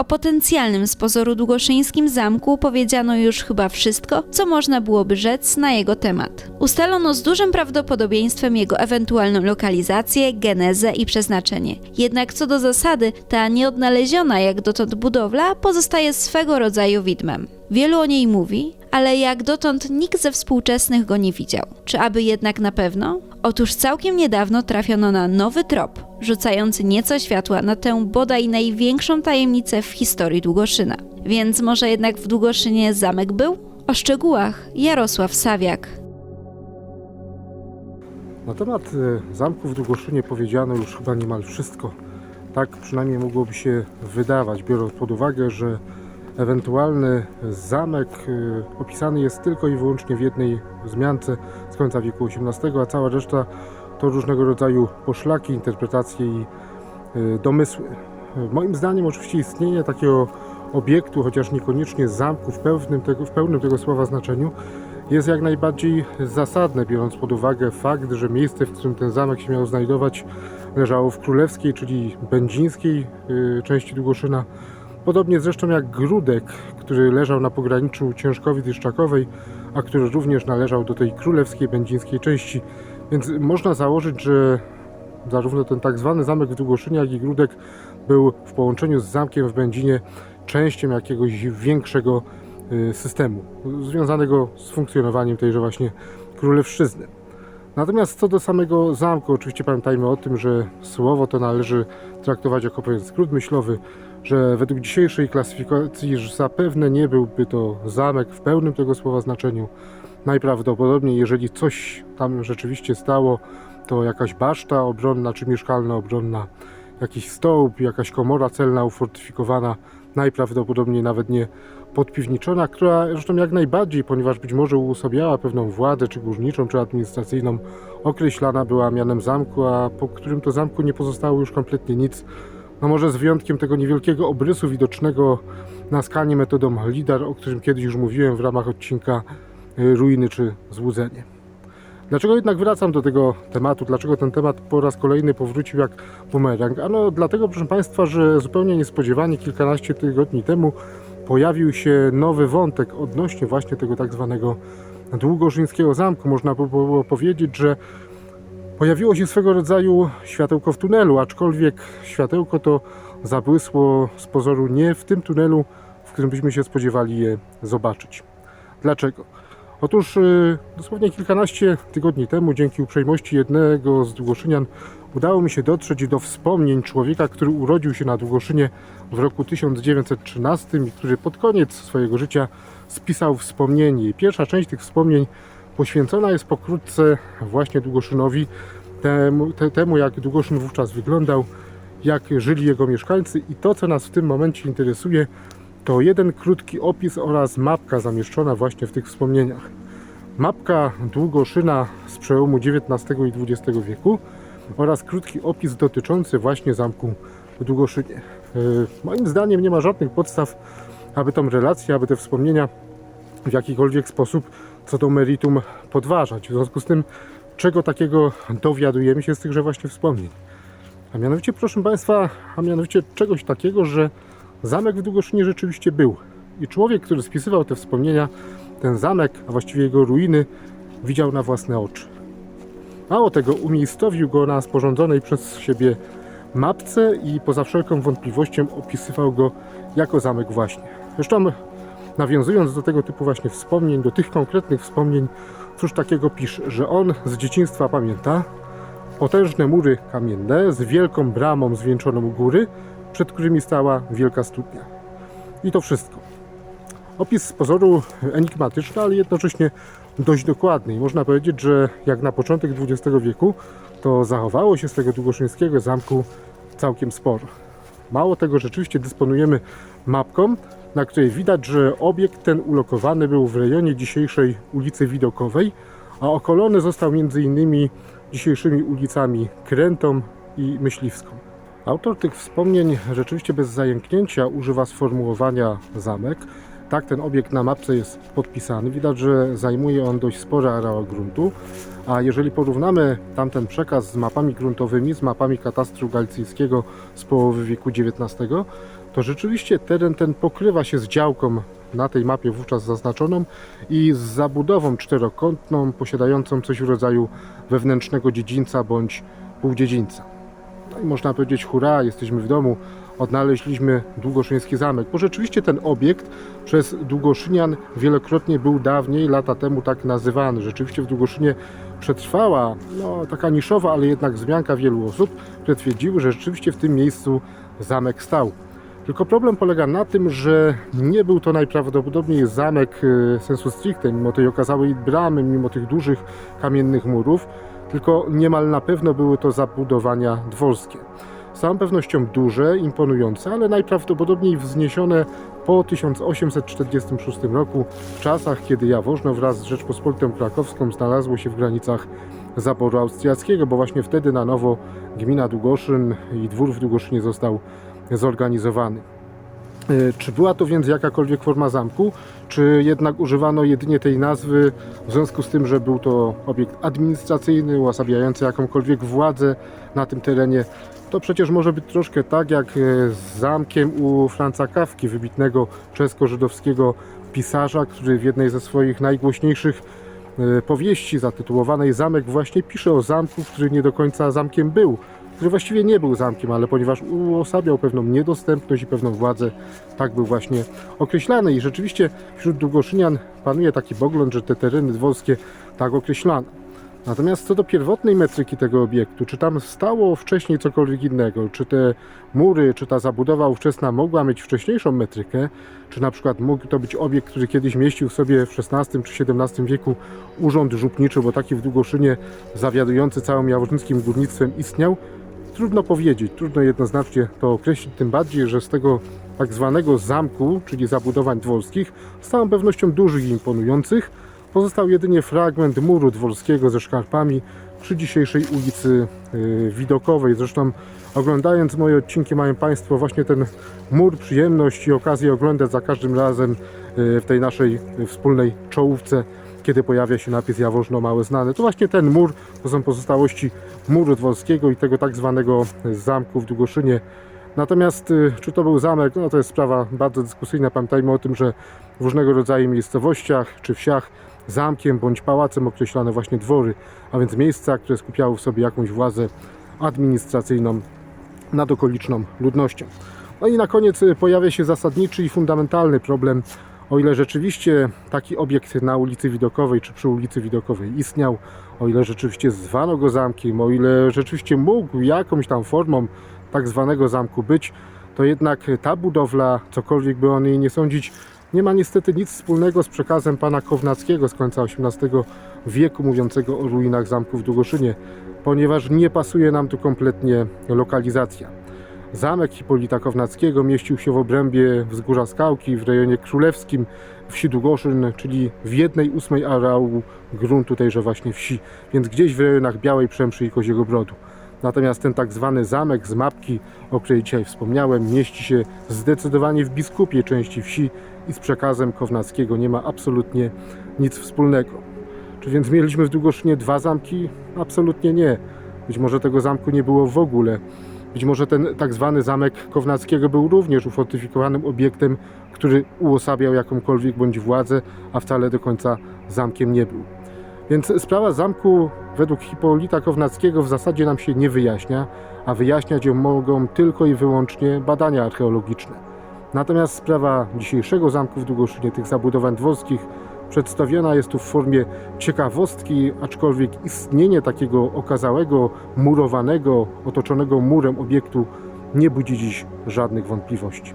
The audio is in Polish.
O potencjalnym z pozoru długoszyńskim zamku powiedziano już chyba wszystko, co można byłoby rzec na jego temat. Ustalono z dużym prawdopodobieństwem jego ewentualną lokalizację, genezę i przeznaczenie. Jednak co do zasady, ta nieodnaleziona jak dotąd budowla pozostaje swego rodzaju widmem. Wielu o niej mówi, ale jak dotąd nikt ze współczesnych go nie widział. Czy aby jednak na pewno? Otóż całkiem niedawno trafiono na nowy trop, rzucający nieco światła na tę bodaj największą tajemnicę w historii Długoszyna. Więc może jednak w Długoszynie zamek był? O szczegółach Jarosław Sawiak. Na temat e, zamku w Długoszynie powiedziano już chyba niemal wszystko. Tak przynajmniej mogłoby się wydawać, biorąc pod uwagę, że ewentualny zamek e, opisany jest tylko i wyłącznie w jednej wzmiance z końca wieku XVIII, a cała reszta to różnego rodzaju poszlaki, interpretacje i e, domysły. Moim zdaniem oczywiście istnienie takiego obiektu, chociaż niekoniecznie zamku w pełnym tego, w pełnym tego słowa znaczeniu, jest jak najbardziej zasadne, biorąc pod uwagę fakt, że miejsce, w którym ten zamek się miał znajdować, leżało w królewskiej, czyli będzińskiej y, części Długoszyna. Podobnie zresztą jak Grudek, który leżał na pograniczu Ciężkowic i Szczakowej, a który również należał do tej królewskiej, będzińskiej części. Więc można założyć, że zarówno ten tak zwany zamek w Długoszynie, jak i Grudek był w połączeniu z zamkiem w Będzinie częścią jakiegoś większego y, systemu związanego z funkcjonowaniem tejże właśnie królewszczyzny. Natomiast co do samego zamku, oczywiście pamiętajmy o tym, że słowo to należy traktować jako pewien skrót myślowy, że według dzisiejszej klasyfikacji że zapewne nie byłby to zamek w pełnym tego słowa znaczeniu. Najprawdopodobniej, jeżeli coś tam rzeczywiście stało, to jakaś baszta obronna czy mieszkalna obronna, jakiś stołb, jakaś komora celna ufortyfikowana, najprawdopodobniej nawet nie podpiwniczona, która zresztą jak najbardziej, ponieważ być może uosabiała pewną władzę, czy górniczą, czy administracyjną, określana była mianem zamku, a po którym to zamku nie pozostało już kompletnie nic. No może z wyjątkiem tego niewielkiego obrysu widocznego na skanie metodą LIDAR, o którym kiedyś już mówiłem w ramach odcinka y, Ruiny czy Złudzenie. Dlaczego jednak wracam do tego tematu? Dlaczego ten temat po raz kolejny powrócił jak bumerang? Ano dlatego, proszę Państwa, że zupełnie niespodziewanie kilkanaście tygodni temu pojawił się nowy wątek odnośnie właśnie tego tak zwanego długoszyńskiego zamku. Można by było powiedzieć, że pojawiło się swego rodzaju światełko w tunelu, aczkolwiek światełko to zabłysło z pozoru nie w tym tunelu, w którym byśmy się spodziewali je zobaczyć. Dlaczego? Otóż y, dosłownie kilkanaście tygodni temu, dzięki uprzejmości jednego z Długoszynian, udało mi się dotrzeć do wspomnień człowieka, który urodził się na Długoszynie w roku 1913 i który pod koniec swojego życia spisał wspomnienie. Pierwsza część tych wspomnień poświęcona jest pokrótce właśnie Długoszynowi, temu, te, temu jak Długoszyn wówczas wyglądał, jak żyli jego mieszkańcy i to, co nas w tym momencie interesuje, to jeden krótki opis oraz mapka zamieszczona właśnie w tych wspomnieniach. Mapka Długoszyna z przełomu XIX i XX wieku oraz krótki opis dotyczący właśnie zamku w Długoszynie. Yy, Moim zdaniem nie ma żadnych podstaw, aby tą relację, aby te wspomnienia w jakikolwiek sposób co do meritum podważać. W związku z tym, czego takiego dowiadujemy się z tychże właśnie wspomnień. A mianowicie, proszę Państwa, a mianowicie czegoś takiego, że zamek w Długoszynie rzeczywiście był. I człowiek, który spisywał te wspomnienia, ten zamek, a właściwie jego ruiny, widział na własne oczy. Mało tego, umiejscowił go na sporządzonej przez siebie mapce i poza wszelką wątpliwością opisywał go jako zamek właśnie. Zresztą nawiązując do tego typu właśnie wspomnień, do tych konkretnych wspomnień, cóż takiego pisze, że on z dzieciństwa pamięta potężne mury kamienne z wielką bramą zwieńczoną u góry, przed którymi stała wielka studnia. I to wszystko. Opis z pozoru enigmatyczny, ale jednocześnie dość dokładny. I można powiedzieć, że jak na początek XX wieku, to zachowało się z tego długoszyńskiego zamku całkiem sporo. Mało tego, rzeczywiście dysponujemy mapką, na której widać, że obiekt ten ulokowany był w rejonie dzisiejszej ulicy Widokowej, a okolony został m.in. dzisiejszymi ulicami Krętą i Myśliwską. Autor tych wspomnień rzeczywiście bez zajęknięcia używa sformułowania zamek. Tak, ten obiekt na mapce jest podpisany. Widać, że zajmuje on dość spory areał gruntu. A jeżeli porównamy tamten przekaz z mapami gruntowymi, z mapami katastru galicyjskiego z połowy wieku XIX, to rzeczywiście teren ten pokrywa się z działką na tej mapie wówczas zaznaczoną i z zabudową czterokątną posiadającą coś w rodzaju wewnętrznego dziedzińca bądź półdziedzińca. No i można powiedzieć hurra, jesteśmy w domu, odnaleźliśmy Długoszyński zamek, bo rzeczywiście ten obiekt przez Długoszynian wielokrotnie był dawniej, lata temu tak nazywany. Rzeczywiście w Długoszynie przetrwała no, taka niszowa, ale jednak wzmianka wielu osób, które twierdziły, że rzeczywiście w tym miejscu zamek stał. Tylko problem polega na tym, że nie był to najprawdopodobniej zamek e, sensu stricte, mimo tej okazałej bramy, mimo tych dużych kamiennych murów, tylko niemal na pewno były to zabudowania dworskie. Z całą pewnością duże, imponujące, ale najprawdopodobniej wzniesione po 1846 roku, w czasach, kiedy Jaworzno wraz z Rzeczpospolitą Krakowską znalazło się w granicach zaboru austriackiego, bo właśnie wtedy na nowo gmina Długoszyn i dwór w Długoszynie został zorganizowany. E, Czy była to więc jakakolwiek forma zamku, czy jednak używano jedynie tej nazwy w związku z tym, że był to obiekt administracyjny, uosabiający jakąkolwiek władzę na tym terenie? To przecież może być troszkę tak jak e, z zamkiem u Franca Kawki, wybitnego czesko-żydowskiego pisarza, który w jednej ze swoich najgłośniejszych e, powieści zatytułowanej Zamek właśnie pisze o zamku, który nie do końca zamkiem był który właściwie nie był zamkiem, ale ponieważ uosabiał pewną niedostępność i pewną władzę, tak był właśnie określany. I rzeczywiście wśród Długoszynian panuje taki pogląd, że te tereny dworskie tak określano. Natomiast co do pierwotnej metryki tego obiektu, czy tam stało wcześniej cokolwiek innego, czy te mury, czy ta zabudowa ówczesna mogła mieć wcześniejszą metrykę, czy na przykład mógł to być obiekt, który kiedyś mieścił sobie w XVI czy XVII wieku urząd żupniczy, bo taki w Długoszynie zawiadujący całym jaworznickim górnictwem istniał, Trudno powiedzieć, trudno jednoznacznie to określić, tym bardziej, że z tego tak zwanego zamku, czyli zabudowań dworskich, z całą pewnością dużych i imponujących, pozostał jedynie fragment muru dworskiego ze szkarpami przy dzisiejszej ulicy y, Widokowej. Zresztą oglądając moje odcinki mają Państwo właśnie ten mur przyjemność i okazję oglądać za każdym razem y, w tej naszej y, wspólnej czołówce kiedy pojawia się napis Jaworzno Małe Znane. To właśnie ten mur, to są pozostałości muru dworskiego i tego tak zwanego zamku w Długoszynie. Natomiast y, czy to był zamek, no to jest sprawa bardzo dyskusyjna. Pamiętajmy o tym, że w różnego rodzaju miejscowościach czy wsiach zamkiem bądź pałacem określane właśnie dwory, a więc miejsca, które skupiały w sobie jakąś władzę administracyjną nad okoliczną ludnością. No i na koniec y, pojawia się zasadniczy i fundamentalny problem o ile rzeczywiście taki obiekt na ulicy Widokowej czy przy ulicy Widokowej istniał, o ile rzeczywiście zwano go zamkiem, o ile rzeczywiście mógł jakąś tam formą tak zwanego zamku być, to jednak ta budowla, cokolwiek by o niej nie sądzić, nie ma niestety nic wspólnego z przekazem pana Kownackiego z końca XVIII wieku, mówiącego o ruinach zamku w Długoszynie, ponieważ nie pasuje nam tu kompletnie lokalizacja. Zamek Hipolita Kownackiego mieścił się w obrębie wzgórza Skałki w rejonie królewskim wsi Długoszyn, czyli w jednej ósmej areału gruntu tejże właśnie wsi, więc gdzieś w rejonach Białej Przemszy i Koziego Brodu. Natomiast ten tak zwany zamek z mapki, o której dzisiaj wspomniałem, mieści się zdecydowanie w biskupiej części wsi i z przekazem Kownackiego nie ma absolutnie nic wspólnego. Czy więc mieliśmy w Długoszynie dwa zamki? Absolutnie nie. Być może tego zamku nie było w ogóle. Być może ten tak zwany zamek Kownackiego był również ufortyfikowanym obiektem, który uosabiał jakąkolwiek bądź władzę, a wcale do końca zamkiem nie był. Więc sprawa zamku według Hipolita Kownackiego w zasadzie nam się nie wyjaśnia, a wyjaśniać ją mogą tylko i wyłącznie badania archeologiczne. Natomiast sprawa dzisiejszego zamku w Długoszynie, tych zabudowań dworskich, przedstawiona jest tu w formie ciekawostki, aczkolwiek istnienie takiego okazałego, murowanego, otoczonego murem obiektu nie budzi dziś żadnych wątpliwości.